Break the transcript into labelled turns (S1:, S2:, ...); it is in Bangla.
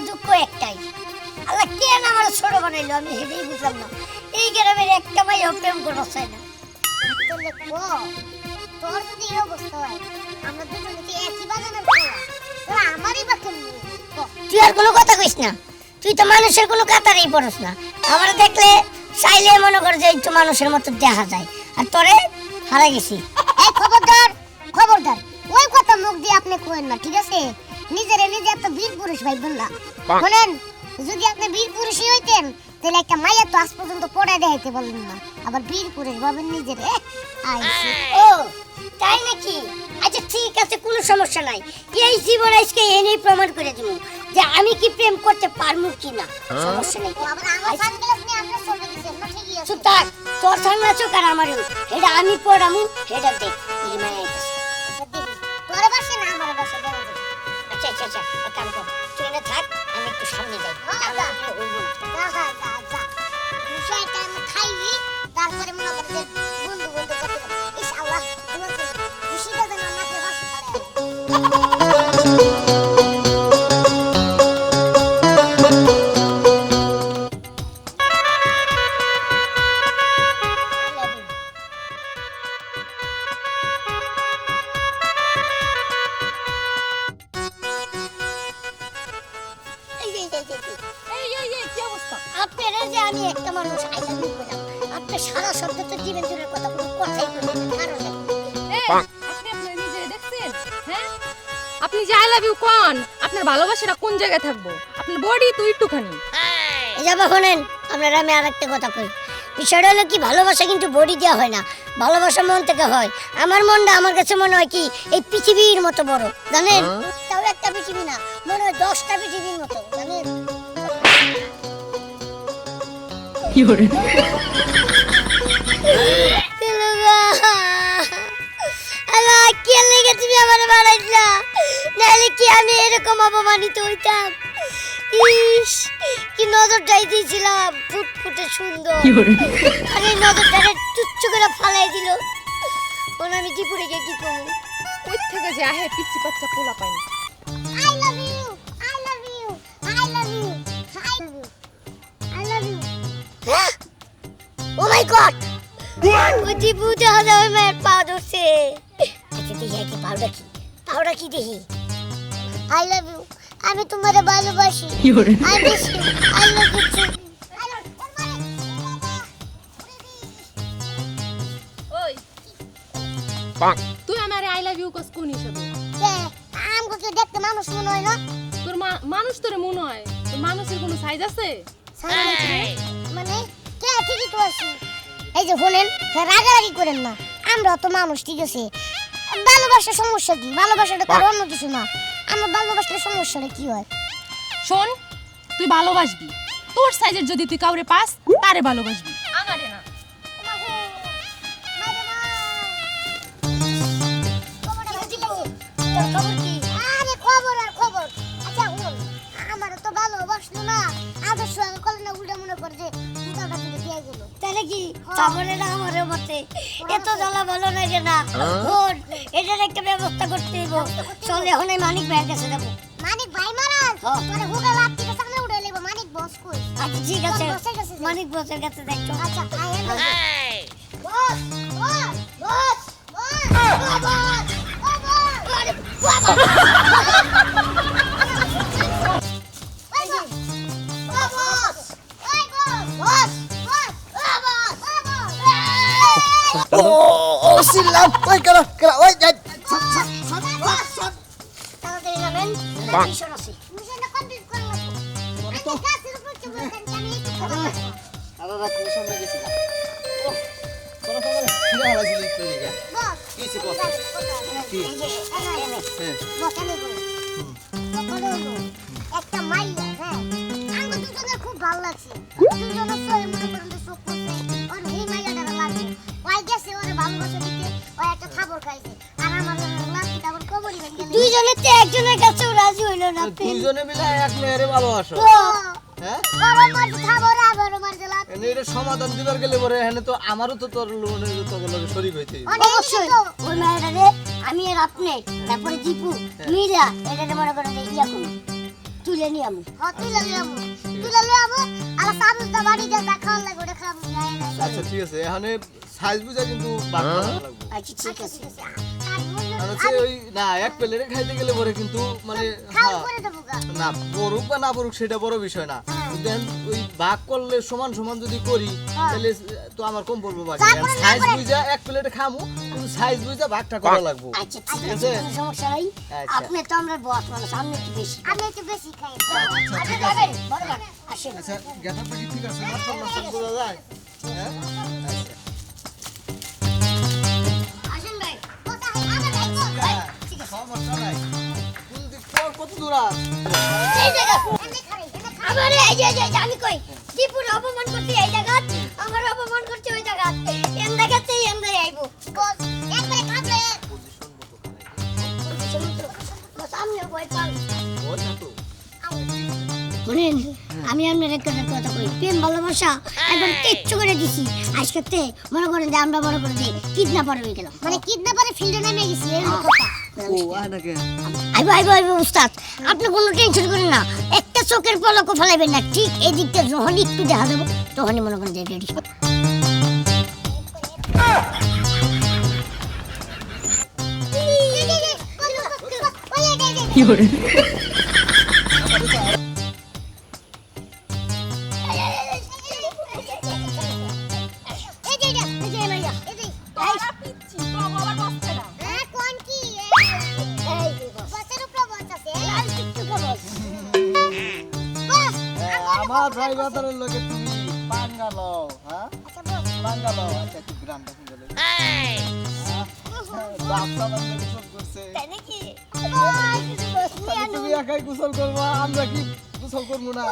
S1: আমার দুঃখ একটাই। আল্লাহ কেন আমার ছোট বানাইলো? আমি হেঁটেই বুঝলাম না। এই গ্রামের একটা মাইও প্রেম করবার চাই না।
S2: তোর যদি এই অবস্থা হয়, আমরা দুজনে তো একই তোরা আমারই বা
S1: তুই আর কোনো কথা কইস না। তুই তো মানুষের কোনো কাতারেই পড়স না। আমার দেখলে চাইলে মনে কর যে একটু মানুষের মতো দেখা যায়। আর তোরে হারা গেছি।
S2: খবরদার খবরদার। ওই কথা মুখ দিয়ে আপনি কোয়েন না, ঠিক আছে? নিজেরে নিজে এত বীর পুরুষ ভাইবেন না শোনেন যদি আপনি বীর পুরুষই হইতেন তাহলে একটা মাইয়া তো আজ পর্যন্ত পড়ে দেখাইতে বলেন না। আবার বীর পুরুষ ভাবেন নিজেরে।
S1: ও তাই নাকি? আচ্ছা ঠিক আছে কোনো সমস্যা নাই। এই জীবন আজকে এনেই প্রমাণ করে দিব যে আমি কি প্রেম করতে পারব কি না সমস্যা নেই। চুপ থাক তোর সঙ্গে আছো আর আমারও? এটা আমি পড়ামু এটা দেখ। এই মানে আইতাছে।
S2: তোরে বাসে না আমার বাসে
S1: আচ্ছা আচ্ছা আচ্ছা এক কাম কর। তুই এনে থাক আমি একটু সামনে যাই। তাহলে আমি হইব না।
S2: যা যা যা। যা আমি খাইবি তারপরে মনে করতে বন্ধু বন্ধু করতে ইস আল্লাহ খুশিটা যেন আমাকে বাসে
S1: আপনারা যে আমি একটা মানুষ আই লাভ ইউ বললাম। আপনি সারা শব্দ তো দিবেন দূরের কথা কোনো কথাই বলবেন না কারণ
S3: আপনি হ্যাঁ? আপনি যে আই লাভ ইউ কোন আপনার ভালোবাসাটা কোন জায়গায় থাকব? আপনার বডি তো একটুখানি।
S1: এই যাব শোনেন আপনারা আমি আর একটা কথা কই। বিষয়টা হলো কি ভালোবাসা কিন্তু বডি দেওয়া হয় না। ভালোবাসা মন থেকে হয়। আমার মনটা আমার কাছে মনে হয় কি এই পৃথিবীর মতো বড় জানেন? তাও একটা পৃথিবী না মনে হয় দশটা পৃথিবীর মতো। জানেন আল্লাহ কে লেগে তুমি আমার বাড়াইলা নাহলে কি আমি এরকম অপমানিত হইতাম ইস কি নজরটাই দিয়েছিলাম ফুটফুটে সুন্দর আর এই নজরটারে তুচ্ছ করে ফালাই দিল ওন আমি ত্রিপুরে গিয়ে কি করব
S3: ওই থেকে যে আহে পিচ্ছি বাচ্চা পোলা পাইনি
S1: দীপু দেখা ওই মায়ের পা ধরছে। আচ্ছা দেখি কি পাউডা কি? পাউডা কি দেখি?
S2: I love you. আমি তোমার ভালোবাসি। I miss you. I love you
S3: তুই আমারে আই লাভ ইউ কস কোন হিসাবে?
S2: কে, আমগো কি দেখতে মানুষ মনে হয় না?
S3: তোর মা- মানুষ তোরে মনে হয়। তোর মানুষের কোনো সাইজ আছে?
S2: মানে কে? ঠিকই তো আছি। এই যে শোনেন রাগারাগি করেন না। আমরা তো মানুষ ঠিক আছে? ভালোবাসার সমস্যা কি? ভালোবাসাটা তার অন্য কিছু না। আমরা ভালোবাসার সমস্যাটা কি হয়?
S3: শোন তুই ভালোবাসবি। তোর সাইজের যদি তুই কাউরে পাস তারে ভালোবাসবি।
S1: তাহলে কি চাবলে না আমারও মতে এত জ্বালা ভালো লাগে না শোন এটার একটা ব্যবস্থা করতে হইব চল এখন এই মানিক ভাইয়ের কাছে যাব
S2: মানিক ভাই মারাজ
S1: হ্যাঁ।
S2: তোরে হুগা লাভ থেকে সামনে উঠে লিব মানিক বস কই
S1: আচ্ছা ঠিক আছে। মানিক বসের কাছে যাই চল।
S2: আচ্ছা আই এন্ড বস বস বস বস বস বস আমি বলি ব্যাপারে হলো, একটা মাইয়া হ্যাঁ আমার দুজনের খুব ভালো লাগছে দুজনের গেল
S1: তো একজনের কাছেও রাজি হইল না
S4: দুইজনে মিলে এক মেয়েরে ভালোবাসো? হ্যাঁ? এটা সমাধান দিবার গেলে পরে এখানে তো আমারও তো তোর লোনে তো লগে শরীক হইতে
S1: অবশ্যই ওই মায়েরা আমি আর আপনি তারপরে দীপু মিলা এটা মনে করেন ইয়া করুন তুলে নিয়ে আমি।
S2: হ্যাঁ তুলে লই আমু তুলে লই আমু আর সামনে তো বাড়ি যা দেখা লাগে ওটা খাম
S5: আচ্ছা ঠিক আছে এখানে সাইজ বুঝা কিন্তু বাদ লাগবে।
S1: আচ্ছা ঠিক আছে।
S5: না এক প্লেটে খাইতে গেলে পরে কিন্তু মানে হ্যাঁ,
S2: করে দেবো গা
S5: না পড়ুক বা না পড়ুক সেটা বড় বিষয় না।
S2: হ্যাঁ।
S5: দেন ওই ভাগ করলে সমান সমান যদি করি
S2: হ্যাঁ।
S5: তাহলে তো আমার কম পড়ব বাকি। সাইজ বুঝা এক প্লেটে খামু কিন্তু সাইজ বুঝা ভাগটা করা লাগবো।
S1: আচ্ছা ঠিক
S5: ঠিক
S1: আছে?
S5: আছে?
S1: সমস্যা নাই।
S5: আচ্ছা।
S1: আপনি তো আমরা বস মানুষ আপনি একটু বেশি।
S2: আমি একটু বেশি খাই।
S1: আপনি খাবেন বড় ভাই, আসেন
S5: আচ্ছা গেটআপটা কি ঠিক আছে মাস্টার মাস্টার বোঝা যায়। হ্যাঁ?
S2: আমার
S1: এই যে আমি কই? দীপুর অপমান করতে এই জায়গা আমার অপমান করতে ওই জায়গা এন দেখাতে এন দেয় আইবো।
S2: বল একবারে খাবে
S1: সামনে বই পাল
S5: বোঝা
S1: শুনেন আমি আপনার একটা কথা কই। প্রেম ভালোবাসা একবার কিচ্ছু করে দিছি। আজকে মনে করেন যে আমরা মনে করে দিই কিডন্যাপার হয়ে গেলাম।
S2: মানে কিডন্যাপারে ফিল্ডে নেমে গেছি এর কথা।
S1: আইবো আইবো আইবো উস্তাদ। আপনি কোনো টেনশন করেন না। একটা চোখের পলকও ফেলাইবেন না। ঠিক এই দিকটা যখন একটু দেখা দেবো তখনই মনে করেন যে রেডি
S2: কি
S5: আমার ড্রাইভারের লগে তুমি বাঙ্গালো হ্যাঁ?
S2: পাঙ্গা
S5: লও আচ্ছা একটু গ্রামটা শুনে গোসল করছে। তুমি একাই গোসল করবা আমরা কি গোসল করব
S2: না?